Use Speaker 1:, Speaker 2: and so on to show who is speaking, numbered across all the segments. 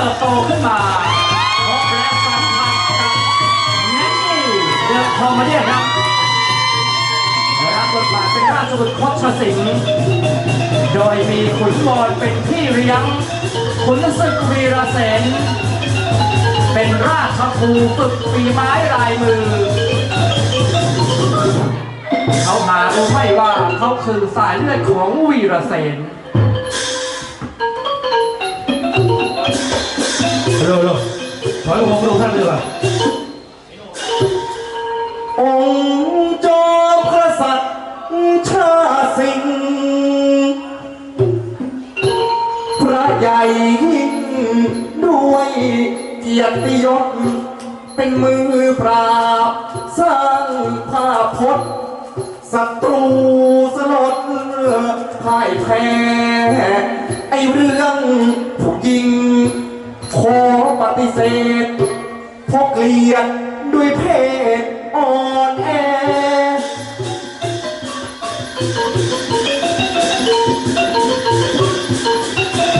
Speaker 1: ติบโตขึ้นมาพบและสัมผัสกับแนนนี่เดอะคอมเมดี้ครับรับบทบาทเป็นราชบุตรคชสิงห์โดยมีขุนบอลเป็นพี่เลี้ยงขุนศึกวีรเสนเป็นราชครูฝึกฝีไม้ลายมือ เขาหารู้ไหม่ว่าเขาคือสายเลือดของวีรเสน
Speaker 2: เร็วเร็วถอยหัวพระองค์ท่านเลยว่ะ
Speaker 3: องค์จอมกษัตริย์ชาสิงห์พระใหญ่ยิ่งด้วยเกียรติยศเป็นมือปราบ สร้างภาพพจน์ศัตรูสลดพ่ายแพ้ไอเรื่องผู้หญิง ขอปฏิเสธเพราะเกลียดด้วยเพศอ่อนแอ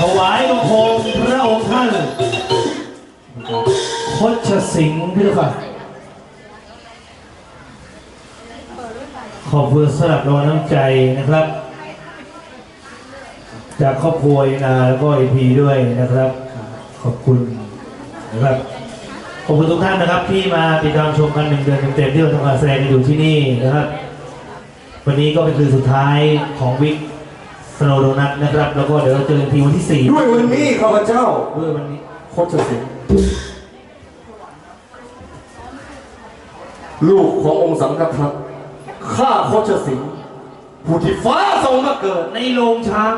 Speaker 2: ถวายบังคมพระองค์ท่านคชสิงห์พี่ลูกค่ะขอบคุณสำหรับรางวัลน้ำใจนะครับ จากครอบครัวนาแล้วก็เอพีด้วยนะครับ ขอบคุณนะครับขอบคุณทุกท่านนะครับ ที่มาติดตามชมกันหนึ่งเดือนเต็มๆที่เราทำการแสดงกันอยู่ที่นี่นะครับ วันนี้ก็เป็นคืนสุดท้ายของวิกสโนโดนัทนะครับ แล้วก็เดี๋ยวเราเจอกันทีวันที่สี่
Speaker 3: ด้วยวันนี้ข้าพเจ้า
Speaker 2: ด้วยวันนี้
Speaker 3: โคชสิงห์ลูกขององค์สังฆทัตข้าโคชสิงห์ผู้ที่ฟ้าทรงมาเกิด
Speaker 2: ในโรงช้าง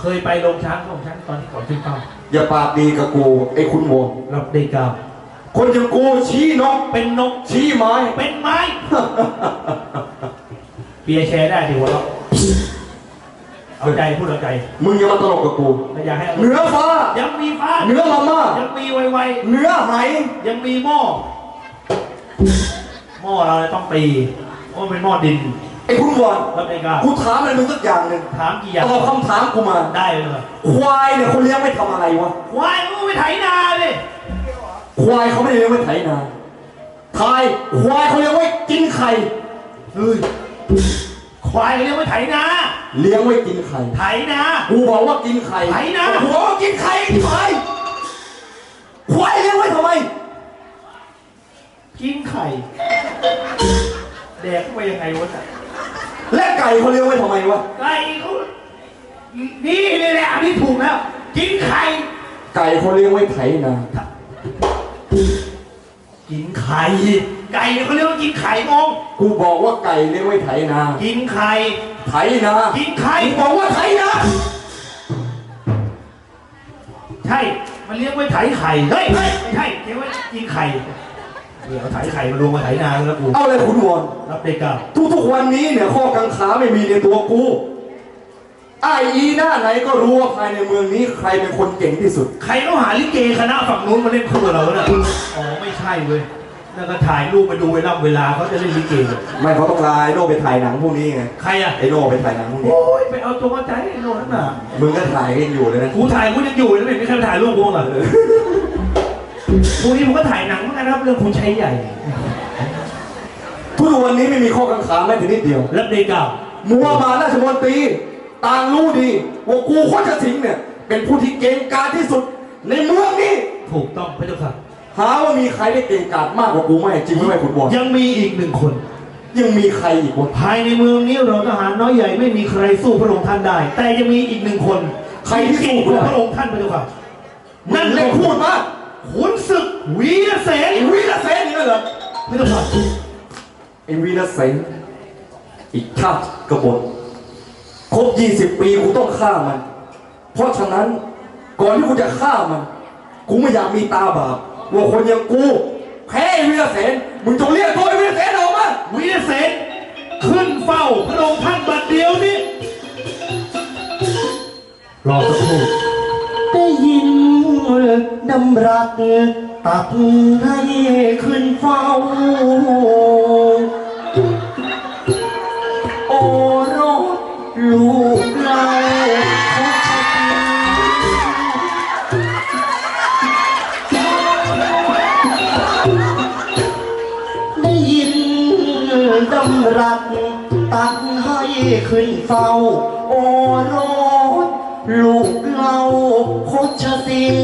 Speaker 2: เคยไปโรงช้างของช้างตอนที่ก่อนขึ้นเป้า
Speaker 3: อย่าปากดีกับกูไอ้คุณโม
Speaker 2: รับได้กล่าว
Speaker 3: คนอย่างกูชี้นก
Speaker 2: เป็นนก
Speaker 3: ชี้ไม้
Speaker 2: เป็นไม้ เปียร์แชร์ได้ดีวะเราะเอาใจพูดเอาใจ
Speaker 3: มึงอย่ามาตลกกับกู
Speaker 2: ไม่อยากให้
Speaker 3: เหนือฟ้า
Speaker 2: ยังมีฟ้า
Speaker 3: เหนือมาม่า
Speaker 2: ยังมีไวไว
Speaker 3: เหนือไห
Speaker 2: ๆยังมีหม้อ หม้อเราเนี่ยต้องตีเพราะมันเป็นหม้อดิน
Speaker 3: ไอ้คุณวอน
Speaker 2: รับได้กล่าว
Speaker 3: กูถามอะไรมึงสักอย่างหนึ่ง
Speaker 2: ถามกี่อย่าง
Speaker 3: ตอบคำถามกูมา
Speaker 2: ได้เลยเหรอ
Speaker 3: ควายเนี่ยเขาเลี้ยงไม่ทำอะไรวะ
Speaker 2: ควายมึงไปไถนาเลย
Speaker 3: ควายเขาไม่ได้เลี้ยงไว้ไถนาทายควายเขาเลี้ยงไว้กินไข่
Speaker 2: เฮ้ยควายเรียกว่าไถนา
Speaker 3: เลี้ยงไว้กินไข่
Speaker 2: ไถนา
Speaker 3: กูบอกว่ากินไข่
Speaker 2: ไถนา
Speaker 3: กูบอกว่ากินไข่ควายควายเลี้ยงไว้ทำไม
Speaker 2: กินไข่แดกเข้าไปยังไงวะน่ะ
Speaker 3: และไก่เขาเลี้ยงไว้ทำไมวะ
Speaker 2: ไก่เขานี่นี่แหละอันนี้ถูกแล้ว กินไข่
Speaker 3: ไก่เขาเลี้ยงไว้ไถนา
Speaker 2: กินไข่ ไก่เขาเรียกว่ากินไข่มอง
Speaker 3: กูบอกว่าไก่เลี้ยงไว้ไถนา
Speaker 2: กินไข่
Speaker 3: ไถนา
Speaker 2: กินไข่
Speaker 3: กูบอกว่าไถนา
Speaker 2: ใช่ มันเรียกไว้ไถไข่ เฮ้ยเฮ้ยไม่ใช่เรียกว่ากินไข่ เดี๋ยวเอาไถไข่มารวมมาไถนาแล้วกู
Speaker 3: เอาเลยคุณวอน
Speaker 2: รับเด็กกับ
Speaker 3: ทุกๆวันนี้เนี่ยข้อกังขาไม่มีในตัวกูไออีหน้าไหนก็รู้ว่าภายในเมืองนี้ใครเป็นคนเก่งที่สุด
Speaker 2: ใครต้องหาลิเกคณะฝั่งนู้นมาเล่นคู่กับเราเนี่ยอ๋อไม่ใช่เว้ยนั่นก็ถ่ายรูปมาดูเวลาเวลาเขาจะเล่นลิเกเนี่ย
Speaker 3: ไม่เขาต้องลาไอโน่ไปถ่ายหนังพวกนี้ไง
Speaker 2: ใครอะ
Speaker 3: ไอโน่ไปถ่ายหนังพวกนี้
Speaker 2: โอ้ยไปเอาตัวมาใจไอ้โน่นนั่นน่ะ
Speaker 3: มึงก็ถ่ายกันอยู่เลยนะ
Speaker 2: กูถ่ายกูยังอยู่แล้วไม่มีใครมาถ่ายรูปกูเหรอกู นี่ผมก็ถ่ายหนังเหมือนกันนะครับ เรื่องคุณชัยใหญ่
Speaker 3: ทุกวันนี้ไม่มีข้อกังขาแม้แต่นิดเดียว
Speaker 2: รับเด็กกับ
Speaker 3: มัวมาราชมนตรีต่างรู้ดีว่ากูโคชสิงห์เนี่ย เป็นผู้ที่เก่งกาจที่สุด ในเมืองนี้
Speaker 2: ถูกต้องพระเจ้าค่ะ
Speaker 3: หาว่ามีใครได้เก่งกาจมากกว่ากูไหมจริงไหมไม่คุณบอล
Speaker 2: ยังมีอีกหนึ่งคน
Speaker 3: ยังมีใครอีกวะ
Speaker 2: ภายในเมืองนี้เราทหารน้อยใหญ่ไม่มีใครสู้พระองค์ท่านได้ แต่ยังมีอีกหนึ่งคน
Speaker 3: ใครที่สู้
Speaker 2: เก่งก
Speaker 3: กู
Speaker 2: ว่า
Speaker 3: ได้
Speaker 2: พระองค์ท่านพระเจ้าค่ะ
Speaker 3: นั่
Speaker 2: นั่
Speaker 3: น
Speaker 2: น
Speaker 3: เล่
Speaker 2: เล่
Speaker 3: น
Speaker 2: น
Speaker 3: พู
Speaker 2: พู
Speaker 3: ด
Speaker 2: ด
Speaker 3: มาก
Speaker 2: ขุนศึกวีรเสน
Speaker 3: ไอ้วีรเสนนี่นั่นเหรอ
Speaker 2: พระเจ้าค่ะ
Speaker 3: ไอ้วีรเสนอีกชาติกบฏครบ 20 ปีกูต้องฆ่ามัน เพราะฉะนั้นก่อนที่กูจะฆ่ามัน กูไม่อยากมีตาบาปว่าคนอย่างกูแพ้ไอ้วีรเสนมึงจงเรียกตัวไอ้วีรเสนออกมา
Speaker 2: วีรเสนขึ้นเฝ้าพระองค์ท่านบัดเดียวนี้รอสักครู่
Speaker 4: ได้ยิน ดำรักตักให้ขึ้นเฝ้า โอรสลูกเราได้ยินดำรักตักให้ขึ้นเฝ้า โอรสลูก เราโคชสิง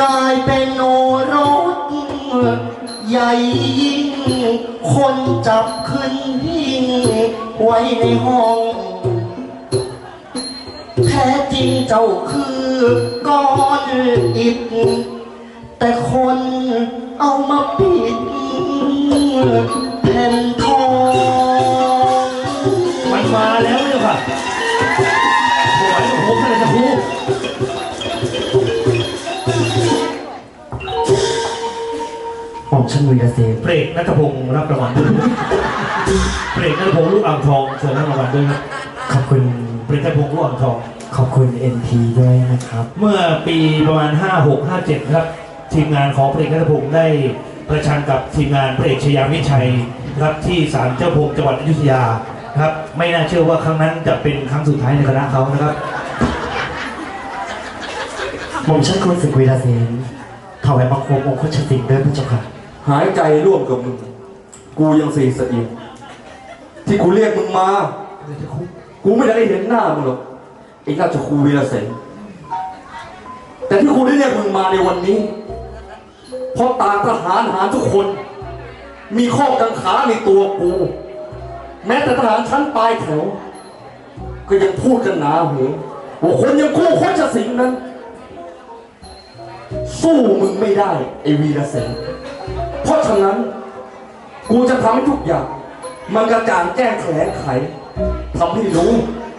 Speaker 4: กลายเป็นโอรสใหญ่ยิ่ง คนจับขึ้นหิ้งไว้ในห้อง แท้จริงเจ้าคือก้อนอิฐแต่คนเอามาปิด ชันวีรเซน
Speaker 2: เบรกนัทพงศ์รับรางวัลด้วยเบรกนัทพงศ์ลูกอ่างทองเชิญรับรางวัลด้วยครับ
Speaker 4: ขอบคุณ
Speaker 2: เบรกนัทพงศ์ลูกอ่างทอง
Speaker 4: ขอบคุณ NP ด้วยนะครับ
Speaker 2: เมื่อปีประมาณ 56 57 ครับ ทีมงานของพระเอกนัทพงศ์ได้ประชันกับทีมงานพระเอกชยามิตรชัยนะครับที่ศาลเจ้าพงจังหวัดอยุธยานะครับไม่น่าเชื่อว่าครั้งนั้นจะเป็นครั้งสุดท้ายในคณะเขานะครับ
Speaker 4: ผมชันคุณศึกวีรเซนถวายบังคมองค์โคชสิงห์ด้วยพระเจ้าค่ะ
Speaker 3: หายใจร่วมกับมึง กูยังสีสะอิมที่กูเรียกมึงมา กูไม่ได้เห็นหน้ามึงหรอกไอ้ราชครูวีรเสนแต่ที่กูได้เรียกมึงมาในวันนี้ เพราะตาทหารหารทุกคน มีข้อกังขาในตัวกู แม้แต่ทหารชั้นปลายแถว ก็ยังพูดกันหนาหูว่าคนยังคู่โคชสิงนั้น สู้มึงไม่ได้ ไอ้วีรเสน เพราะฉะนั้น กูจะทำให้ทุกอย่าง มันกระจ่างแจ้งแถลงไขทำให้รู้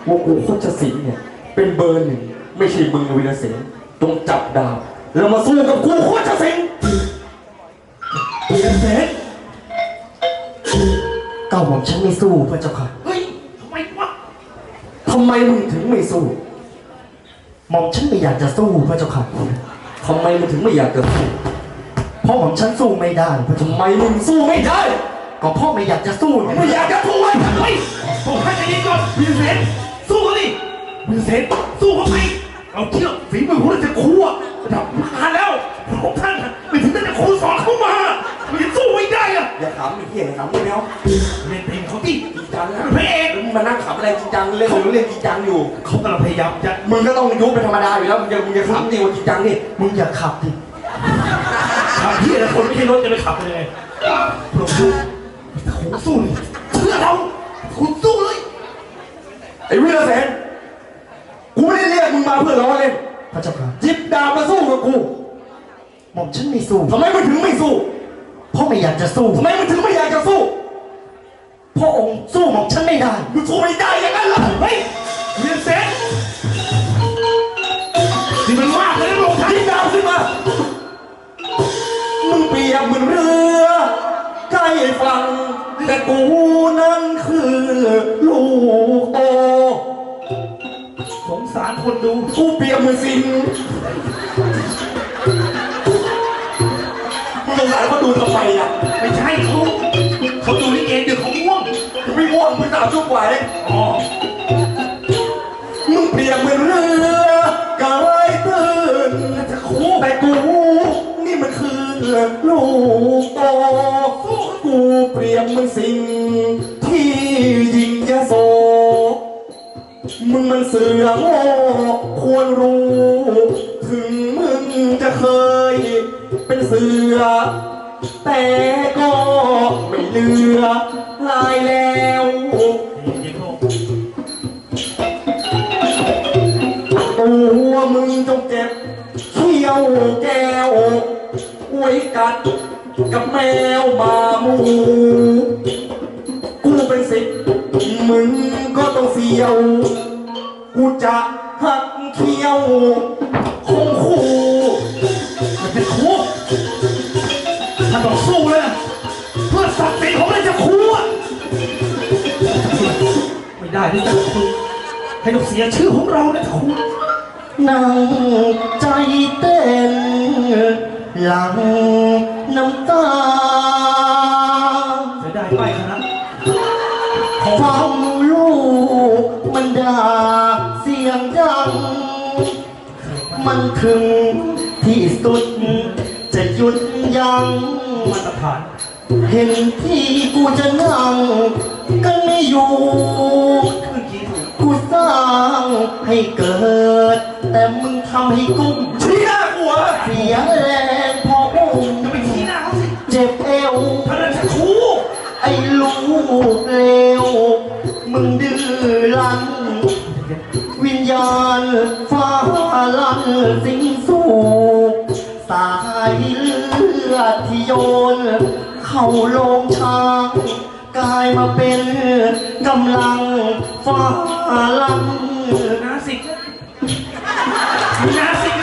Speaker 3: ว่ากูโคชสิงห์เนี่ย เป็นเบอร์หนึ่งไม่ใช่มึงวีรเสนต้องจับดาบแล้วมาสู้กับกูโคชสิงห์
Speaker 2: วีรเสน
Speaker 4: เก้าผมฉันไม่สู้พระเจ้าค่ะ
Speaker 2: เฮ้ยทำไมวะ
Speaker 3: ทำไมมึงถึงไม่สู้
Speaker 4: หม่อมฉันไม่อยากจะสู้พระเจ้าค่ะ
Speaker 3: ทำไมมึงถึงไม่อยากจะสู้
Speaker 4: เพราะหม่อมฉันสู้ไม่ได้พระเจ้า
Speaker 3: ทำไมมึงสู้ไม่ได้
Speaker 4: ก็เพราะไม่อยากจะสู้ไง
Speaker 3: ไม่อยากจะสู้ไว้
Speaker 2: เฮ้ยผมให้ใจเย็นก่อนวีรเสนสู้เขาดิวีรเสนสู้เขาไหมเราเที่ยวฝีมือของเราจะครูอะระดับนานแล้วพวกท่านน่ะไม่ถึงแต่ครูสอนเขามามันยังสู้ไม่ได้อะ
Speaker 3: อย่าขำไอ้เหี้ยอย่าขำไม่เอา
Speaker 2: เล่นเต็มเขาดิ
Speaker 3: จริงจังนะ
Speaker 2: พระเอก
Speaker 3: แล้วมึงมานั่งขำอะไรจริงจังเล่นของเล่นจริงจังอยู่
Speaker 2: เขากำลังพยายามจะ
Speaker 3: มึงก็ต้องยุบเป็นธรรมดาอยู่แล้วมึงจะมึงจะขำจริงว่าจริงจังนี่
Speaker 4: มึงอย่าขับดิ
Speaker 2: ขับพี่แต่คนไม่ใช่รถจะไปขับไปเลยปลุกสู้โหสู้เลยเชื่อเราคุณสู้เลย
Speaker 3: ไอ้วีรเสนกูไม่ได้เรียกมึงมาเพื่อล้อเล่น
Speaker 4: พระเจ้าค่ะ
Speaker 3: หยิบดาบมาสู้กับกู
Speaker 4: หม่อมฉันไม่สู้
Speaker 3: ทำไมมึงถึงไม่สู้
Speaker 4: เพราะไม่อยากจะสู้
Speaker 3: ทำไมมึงถึงไม่อยากจะสู้
Speaker 4: เพราะองค์สู้หม่อมฉันไม่ได้
Speaker 3: มึงสู้ไม่ได้อย่างนั้นเหรอ
Speaker 2: เฮ้ยเวียนเซนนี่ เป
Speaker 3: รียบเหมือนเรือใกล้ฝั่งแต่กูนั้นคือลูกโต
Speaker 2: สงสารคนดู
Speaker 3: กูเปรียบเหมือนสิงมึงสงสารเขาดูทำไมอะ
Speaker 2: ไม่ใช่เขาเขาดูลิเกเดี๋ยวเขาง่วง
Speaker 3: ไม่ง่วงมึงสามชั่วไหว
Speaker 2: อ๋อ
Speaker 3: โตกูเปรียบเหมือนสิ่ง ที่ยิ่งยโส มึงมันเสือโง่ควรรู้ ถึงมึงจะเคย เป็นเสือ แต่ก็ไม่เหลือลายแล้วตัวมึงจงเจ็บเขี้ยวแก้วไว้กัด กับแมวมาหมูกูเป็นสิทธิ์มึงก็ต้องเสียว กูจะหักเขี้ยวคงคู่
Speaker 2: มันเป็นครูถ้าต้องสู้เลยนะเพื่อศักดิ์ศรีของเราจะครูอะไม่ได้ที่จะครูให้ต้องเสียชื่อของเรานะครู
Speaker 4: นั่งใจเต้นหลัง น้ำตา
Speaker 2: จะได้ไปคณะ
Speaker 4: ฟังลูกมันด่าเสียงดัง มันถึงที่สุด จะหยุดยัง้ง
Speaker 2: มาตรฐาน
Speaker 4: เห็นที่กูจะนั่งกันไม่อยู่ กูสร้างให้เกิด แต่มึงทำให้กุ้ง
Speaker 3: ชี้หน้ากูเหรอ
Speaker 4: เสียแรง
Speaker 3: เล
Speaker 4: วมึงดื้อรั้น วิญญาณฟ้าลันสิงสู่สายเลือดที่โยน เข้าโลงช้างกลายมาเป็นกำลังฟ้าลัน
Speaker 2: นาสิกนาสิก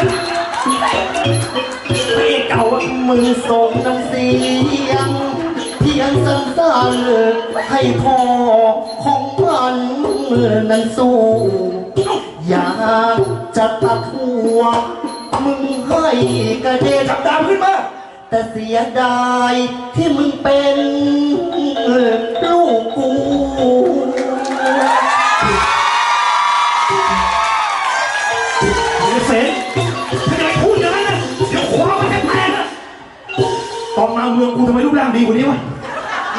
Speaker 2: พระเอกเก่าอะ
Speaker 4: มึงส่งน้ำเสียงเพี ยงสั้นๆให้พ่อของมันนั้นสู้อยากจะตัดหัว มึงให้กระเด็น
Speaker 3: จับดามขึ้นมา
Speaker 4: แต่เสียดายที่มึงเป็นลูกกู
Speaker 2: เดี๋ยวเสนถ้าจะไปพูดอย่างนั้นนะเดี๋ยวคว้าไปแทงๆนะตอนมาเมืองกูทำไมรูปร่างดีกว่านี้วะ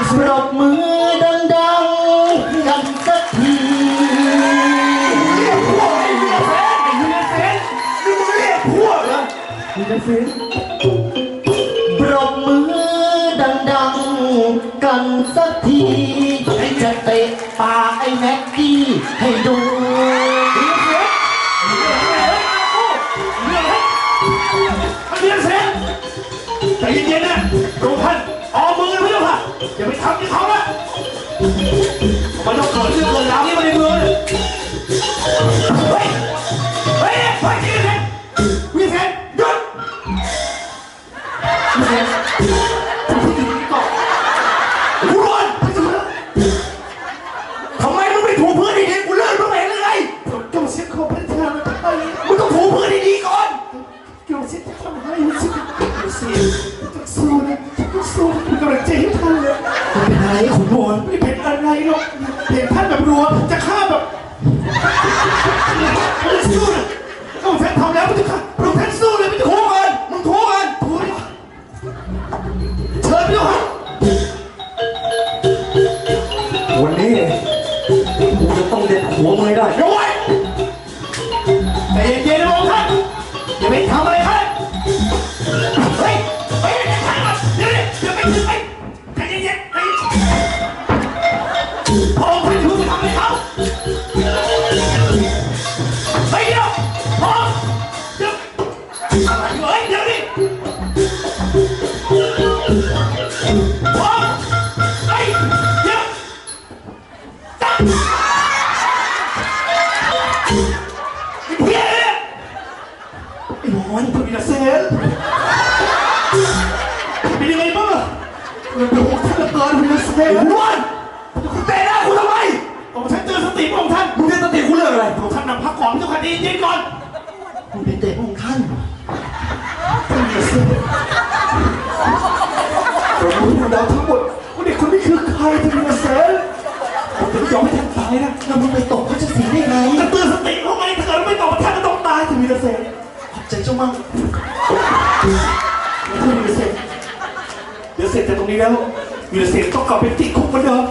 Speaker 4: ปรบมือดังๆกันสักที
Speaker 3: พวกไอ้เหี้ยแฟนไอ้เหี้ยแฟนนี่มึงเรียกพวกเหรอ
Speaker 4: ปรบมือดังๆกันสักที จะเตะปากไอ้แม็กกี้ให้ดู
Speaker 2: ทำที่เขานะมันต้องเกิดเรื่องเกิดราวนี้มาในเมืองเลยเฮ้ย เฮ้ยเฮ้ยพี่เสนพี่เสนหยุดพี่เสน
Speaker 3: เด็ดหัวมึงให้ได้
Speaker 2: โอ้ยใจเย็นๆนะพระองค์ท่านอย่าไปทำอะไรท่านเฮ้ยเฮ้ยเดี๋ยวเดี๋ยวเดี๋ยวไปเดี๋ยวไปใจเย็นๆไปพระองค์ท่านอย่าเพิ่งไปทำอะไรเขาเฮ้ยเดี๋ยวพอเดี๋ยวอะไรอยู่เฮ้ยเดี๋ยวดิ เด็ก
Speaker 3: คน
Speaker 2: นี้คื
Speaker 3: อ
Speaker 2: ใครพระบิดาเซนผมจะไม่ยอมให้ท่านตายนะ
Speaker 4: แล้วมึงไปตบเขาจะเสียได้ไง
Speaker 2: จะเตือนสติเขาไงถ้าเกิดไม่ตอบท่านก็ต้องตายพระบิดาเซน
Speaker 4: ขอบใจเจ้ามาก
Speaker 2: พระบิดาเซนเดี๋ยวเสร็จจากตรงนี้แล้ววีรเสนต้องกลับไปติดคุกเหมือนเดิม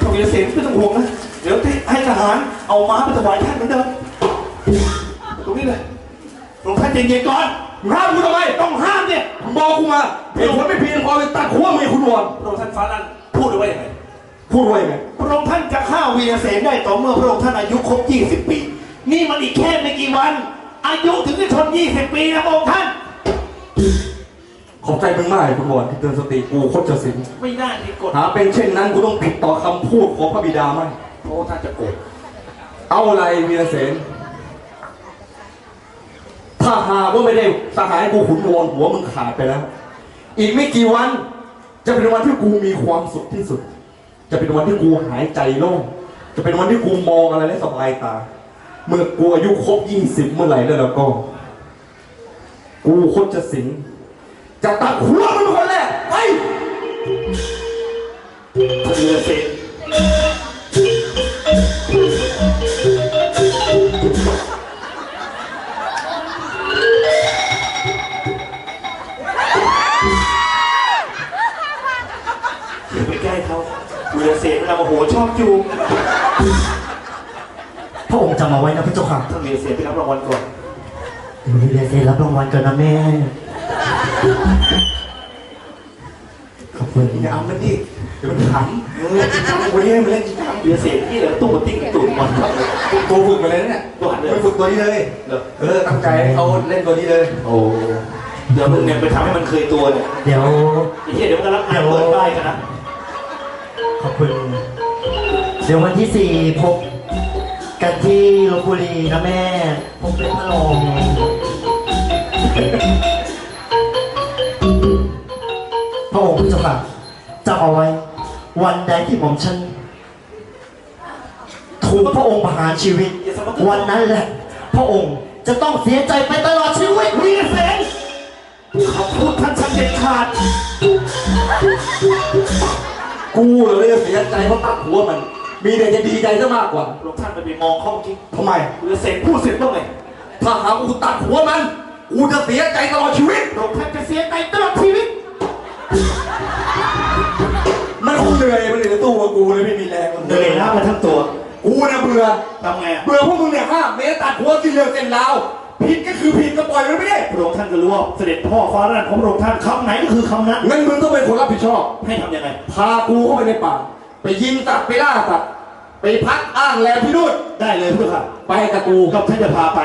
Speaker 2: พระวีรเสนไม่ต้องห่วงนะ เดี๋ยวให้ทหารเอาม้าไปถวายท่านเหมือนเดิม ตรงนี้เลยหลวงท่านเย็นๆก่อน
Speaker 3: มึงห้ามกูทำไม
Speaker 2: ต้องห้ามเนี่ย
Speaker 3: มึงบอกกูมาเหตุผลไม่เพียงพอเลยตัดหัวมึงไอ้คุณนวล
Speaker 2: พระองค์ท่านฟ้าลันพูดเอาไว้ยังไง
Speaker 3: พูดไว้ยังไง
Speaker 2: พระองค์ท่านจะฆ่าวีรเสนได้ต่อเมื่อพระองค์ท่านอายุครบ 20 ปี นี่มันอีกแค่ไม่กี่วัน อายุถึงจะชน 20 ปีนะพระองค์ท่าน
Speaker 3: ขอบใจมึงมากไอ้คุณนวลที่เตือนสติกูโคตรจะสิง
Speaker 2: ไม่น่ามีกฎ
Speaker 3: หาเป็นเช่นนั้นกูต้องผิดต่อคำพูดของพระบิดาไหม
Speaker 2: พระองค์ท่านจะโกรธ
Speaker 3: เอาอะไรวีรเสน ถ้าหากว่าไม่ได้สหายกูขุนนวลหัวมึงขาดไปแล้ว อีกไม่กี่วัน จะเป็นวันที่กูมีความสุขที่สุด จะเป็นวันที่กูหายใจโล่งจะเป็นวันที่กูมองอะไรได้สบายตา เมื่อกูอายุครบยี่สิบเมื่อไหร่แล้วแล้วก็ กูโคตรจะสิงจะตัดหัวมันเป็นคนแรกไป
Speaker 2: พระวีรเสนโอ้โหชอบจูบ
Speaker 4: พระองค์จำเอาไว้นะพระเจ้าค่ะ
Speaker 2: ท่านเมียเสียไปรับรางวัลก่อน
Speaker 4: เดี๋ยวเรียนเซรับรางวัลก่อนนะแม่ ขอบคุณ
Speaker 3: อย่าเอามันดิเดี๋ยวมันขำเออจริงจังวันนี้มันเล่นจริงจัง
Speaker 2: เมียเสียที่เหลือตู้มาติ้งกับตูดก่อนครับ
Speaker 3: ตัวฝึกมาเลยนะเนี่ย
Speaker 2: ตัวหันเลย
Speaker 3: ไม่ฝึกตัวนี้เลย
Speaker 2: เหรอ
Speaker 3: เออตั้งใจให้เขาเล่นตัวนี้เลย
Speaker 2: โอ้เดี๋ยวมึงเนี่ยไปทำให้มันเคยตัวเนี่ย
Speaker 4: เดี๋ยว
Speaker 2: ไอ้เหี้ยเดี๋ยวมันก็รับงานเปิดป้ายกันนะ
Speaker 4: ขอบคุณ เดี๋ยววันที่สี่พบกันที่ลบบุรีนะแม่ พบเป็นพระรองพระองค์พระเจ้าค่ะจำเอาไว้ วันใดที่หม่อมฉันถูกพระองค์ประหารชีวิต วันนั้นแหละ พระองค์จะต้องเสียใจไปตลอดชีวิต
Speaker 2: เมีเสียขอบคุณท่านชันเด็ดขาด
Speaker 3: กูเลยจะเสียใจเพราะตัดหัวมัน มีแต่จะดีใจซะมากกว่า
Speaker 2: หลวงท่านไปไปมองเขาเมื่อกี้
Speaker 3: ทำไม
Speaker 2: เรือเสกพูดเสร็จต้องไง
Speaker 3: ถ้าหากว่ากูตัดหัวมัน กูจะเสียใจตลอดชีวิต
Speaker 2: หลวงท่านจะเสียใจตลอดชีวิต
Speaker 3: มันคงเหนื่อยมันเหนื่อยในตู้กับกูเลยไม่มีแรง
Speaker 2: เหนื่อยล้ามาทั้งตัว
Speaker 3: กูนะเบื่อ
Speaker 2: ทำไงอะ
Speaker 3: เบื่อพวกมึงเนี่ยห้ามเมตตัดหัวที่เรือเส้นลาว ผิดก็คือผิดก็ปล่อยมันไม่ได้
Speaker 2: พระองค์ท่านก็รู้ว่าเสด็จพ่อฟ้าราชของพระองค์ท่านคำไหนก็คือคำนั้น
Speaker 3: งั้นมึงต้องเป็นคนรับผิดชอบ
Speaker 2: ให้ทำยังไง
Speaker 3: พากูเข้าไปในป่า ไปยิงสัตว์ไปล่าสัตว์ไปพักอ้างแรมที่นู่น
Speaker 2: ได้เลยเพื่อค่ะ
Speaker 3: ไปกับกู
Speaker 2: ก็ท่านจะพาไป